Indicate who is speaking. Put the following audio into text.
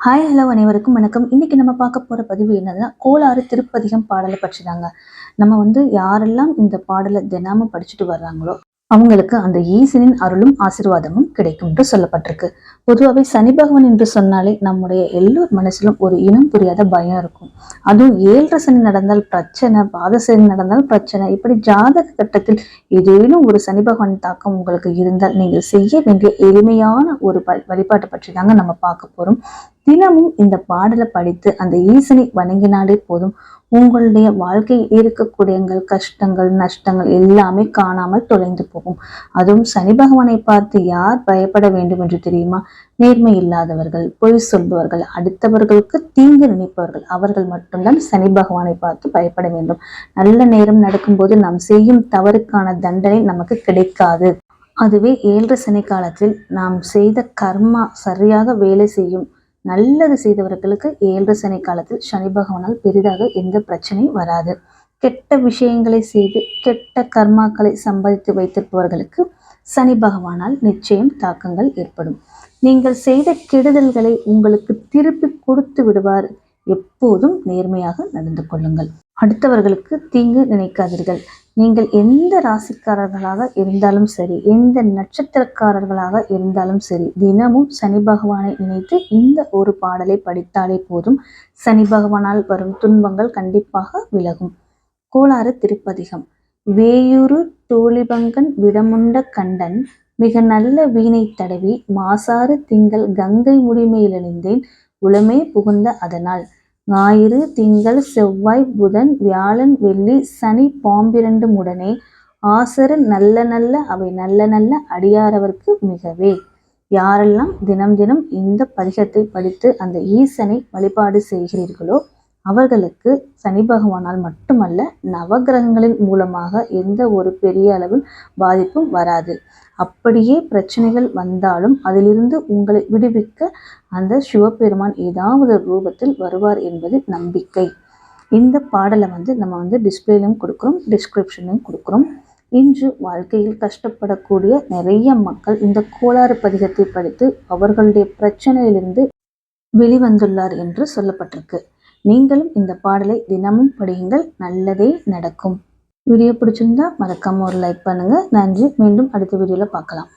Speaker 1: Hi hello அனைவருக்கும் வணக்கம். இன்னைக்கு நம்ம பார்க்க போற பதிவு என்னதுன்னா கோளாறு திருப்பதிகம் பாடலை பற்றி தாங்க நம்ம வந்து யாரெல்லாம் இந்த பாடலை தினமும் படிச்சுட்டு வர்றாங்களோ அவங்களுக்கு அந்த ஈசனின் அருளும் ஆசிர்வாதமும் கிடைக்கும் என்று சொல்லப்பட்டிருக்கு. பொதுவாகவே சனி பகவான் என்று சொன்னாலே நம்முடைய எல்லோர் மனசிலும் ஒரு இனம் புரியாத பயம் இருக்கும். அதுவும் ஏழரை சனி நடந்தால் பிரச்சனை பாத சனி நடந்தால் பிரச்சனை இப்படி ஜாதக கட்டத்தில் ஏதேனும் ஒரு சனி பகவான் தாக்கம் உங்களுக்கு இருந்தால் நீங்கள் செய்ய வேண்டிய எளிமையான ஒரு வழிபாட்டை பற்றி தாங்க நம்ம பார்க்க போறோம். தினமும் இந்த பாடலை படித்து அந்த ஈசனை வணங்கினாலே போதும். உங்களுடைய வாழ்க்கையில் இருக்கக்கூடிய கஷ்டங்கள் நஷ்டங்கள் எல்லாமே காணாமல் தொலைந்து போகும். அதுவும் சனி பகவானை பார்த்து யார் பயப்பட வேண்டும் என்று தெரியுமா? நேர்மை இல்லாதவர்கள் பொய் சொல்பவர்கள் அடுத்தவர்களுக்கு தீங்கு நினைப்பவர்கள் அவர்கள் மட்டும்தான் சனி பகவானை பார்த்து பயப்பட வேண்டும். நல்ல நேரம் நடக்கும்போது நாம் செய்யும் தவறுக்கான தண்டனை நமக்கு கிடைக்காது. அதுவே ஏழரை சனி காலத்தில் நாம் செய்த கர்மா சரியாக வேலை செய்யும் நல்லது செய்தவர்களுக்கு ஏழு சனி காலத்தில் சனி பகவானால் பெரிதாக எந்த பிரச்சனையும் வராது. கெட்ட விஷயங்களை செய்து கெட்ட கர்மாக்களை சம்பாதித்து வைத்திருப்பவர்களுக்கு சனி பகவானால் நிச்சயம் தாக்கங்கள் ஏற்படும். நீங்கள் செய்த கெடுதல்களை உங்களுக்கு திருப்பி கொடுத்து விடுவார். எப்போதும் நேர்மையாக நடந்து கொள்ளுங்கள். அடுத்தவர்களுக்கு தீங்கு நினைக்காதீர்கள். நீங்கள் எந்த ராசிக்காரர்களாக இருந்தாலும் சரி எந்த நட்சத்திரக்காரர்களாக இருந்தாலும் சரி தினமும் சனி பகவானை நினைத்து இந்த ஒரு பாடலை படித்தாலே போதும். சனி பகவானால் வரும் துன்பங்கள் கண்டிப்பாக விலகும். கோளாறு திருப்பதிகம். வேயூரு தோழிபங்கன் விடமுண்ட கண்டன் மிக நல்ல வீணை தடவி மாசாறு திங்கள் கங்கை முடிமையிலணிந்தேன் உளமே புகுந்த அதனால். ஞாயிறு திங்கள் செவ்வாய் புதன் வியாழன் வெள்ளி சனி பாம்பிரண்டு உடனே ஆசர நல்ல நல்ல அவை நல்ல நல்ல அடியாரவர்க்கு மிகவே. யாரெல்லாம் தினம் தினம் இந்த பதிகத்தை படித்து அந்த ஈசனை வழிபாடு செய்கிறீர்களோ அவர்களுக்கு சனி பகவானால் மட்டுமல்ல நவகிரகங்களின் மூலமாக எந்த ஒரு பெரிய அளவில் பாதிப்பும் வராது. அப்படியே பிரச்சனைகள் வந்தாலும் அதிலிருந்து உங்களை விடுவிக்க அந்த சிவபெருமான் ஏதாவது ரூபத்தில் வருவார் என்பது நம்பிக்கை. இந்த பாடலை வந்து நம்ம வந்து டிஸ்பிளேலையும் கொடுக்குறோம் டிஸ்கிரிப்ஷன்லையும் கொடுக்குறோம். இன்று வாழ்க்கையில் கஷ்டப்படக்கூடிய நிறைய மக்கள் இந்த கோளாறு பதிகத்தை படித்து அவர்களுடைய பிரச்சனையிலிருந்து வெளிவந்துள்ளார் என்று சொல்லப்பட்டிருக்கு. நீங்களும் இந்த பாடலை தினமும் படியுங்கள் நல்லதே நடக்கும். வீடியோ பிடிச்சிருந்தா மறக்காம ஒரு லைக் பண்ணுங்க. நன்றி. மீண்டும் அடுத்த வீடியோவில் பார்க்கலாம்.